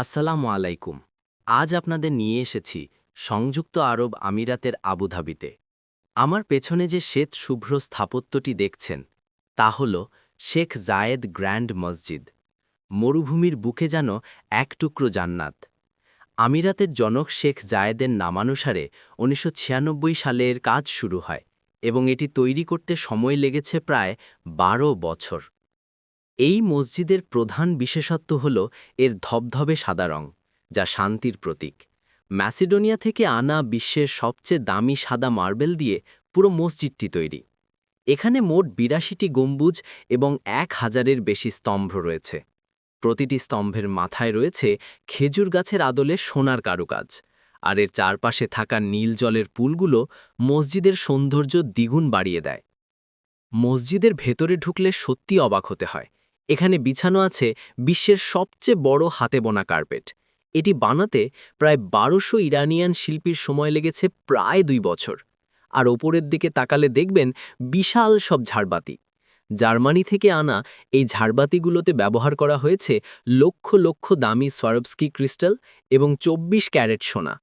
আসসালামু আলাইকুম। আজ আপনাদের নিয়ে এসেছি সংযুক্ত আরব আমিরাতের আবুধাবিতে। আমার পেছনে যে শ্বেত শুভ্র স্থাপত্যটি দেখছেন, তা হল শেখ জায়েদ গ্র্যান্ড মসজিদ। মরুভূমির বুকে যেন এক টুকরো জান্নাত। আমিরাতের জনক শেখ জায়েদের নামানুসারে উনিশশো ছিয়ানব্বই সালে এর কাজ শুরু হয় এবং এটি তৈরি করতে সময় লেগেছে প্রায় বারো বছর। এই মসজিদের প্রধান বিশেষত্ব হল এর ধবধবে সাদা রং, যা শান্তির প্রতীক। ম্যাসিডোনিয়া থেকে আনা বিশ্বের সবচেয়ে দামি সাদা মার্বেল দিয়ে পুরো মসজিদটি তৈরি। এখানে মোট বিরাশিটি গম্বুজ এবং এক হাজারের বেশি স্তম্ভ রয়েছে। প্রতিটি স্তম্ভের মাথায় রয়েছে খেজুর গাছের আদলে সোনার কারুকাজ, আর এর চারপাশে থাকা নীল জলের পুলগুলো মসজিদের সৌন্দর্য দ্বিগুণ বাড়িয়ে দেয়। মসজিদের ভেতরে ঢুকলে সত্যি অবাক হতে হয় এখানে বিছানো আছে বিশ্বের সবচেয়ে বড় হাতে বোনা কার্পেট। এটি বানাতে প্রায় বারোশো ইরানিয়ান শিল্পীর সময় লেগেছে প্রায় দুই বছর। আর ওপরের দিকে তাকালে দেখবেন বিশাল সব ঝাড়বাতি। জার্মানি থেকে আনা এই ঝাড়বাতিগুলোতে ব্যবহার করা হয়েছে লক্ষ লক্ষ দামি সোয়ারবস্কি ক্রিস্টাল এবং ২৪ ক্যারেট সোনা।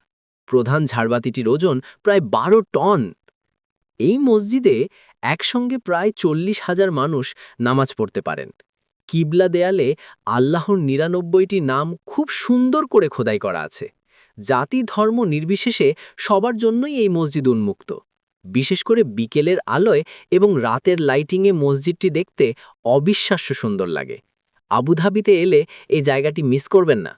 প্রধান ঝাড়বাতিটির ওজন প্রায় বারো টন। এই মসজিদে একসঙ্গে প্রায় চল্লিশ হাজার মানুষ নামাজ পড়তে পারেন। কিবলা দেয়ালে আল্লাহর নিরানব্বইটি নাম খুব সুন্দর করে খোদাই করা আছে। জাতি, ধর্ম নির্বিশেষে সবার জন্যই এই মসজিদ উন্মুক্ত। বিশেষ করে বিকেলের আলোয় এবং রাতের লাইটিংয়ে মসজিদটি দেখতে অবিশ্বাস্য সুন্দর লাগে। আবুধাবিতে এলে এই জায়গাটি মিস করবেন না।